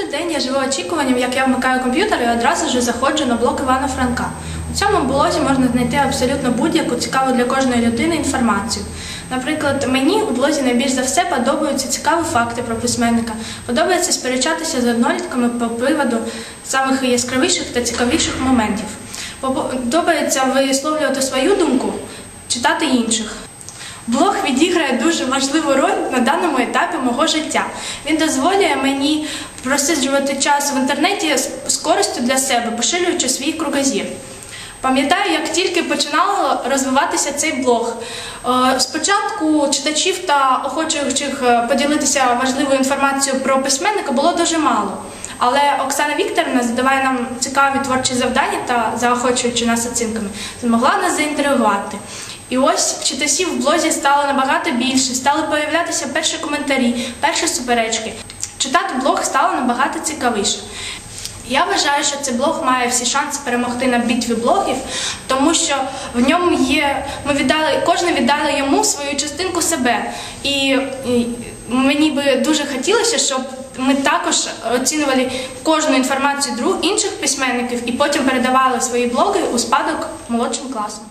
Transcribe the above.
Кожен день я живу очікуванням, як я вмикаю комп'ютер і одразу ж заходжу на блог Івана Франка. У цьому блозі можна знайти абсолютно будь-яку цікаву для кожної людини інформацію. Наприклад, мені у блозі найбільш за все подобаються цікаві факти про письменника. Подобається сперечатися з однолітками по приводу самих яскравіших та цікавіших моментів. Подобається висловлювати свою думку, читати інших. Блог відіграє дуже важливу роль на даному етапі мого життя. Він дозволяє мені просиджувати час в інтернеті з- користю для себе, поширюючи свій кругозір. Пам'ятаю, як тільки починав розвиватися цей блог. Е, Спочатку читачів та охочих е, поділитися важливою інформацією про письменника було дуже мало. Але Оксана Вікторівна задаває нам цікаві творчі завдання та заохочуючи нас оцінками, змогла нас заінтригувати. І ось читачів в блозі стало набагато більше, стали появлятися перші коментарі, перші суперечки. Читати блог стало набагато цікавіше. Я вважаю, що цей блог має всі шанси перемогти на битві блогів, тому що в ньому є. Ми віддали, кожен віддали йому свою частинку себе. І, і мені би дуже хотілося, щоб ми також оцінювали кожну інформацію друг інших письменників і потім передавали свої блоги у спадок молодшим класом.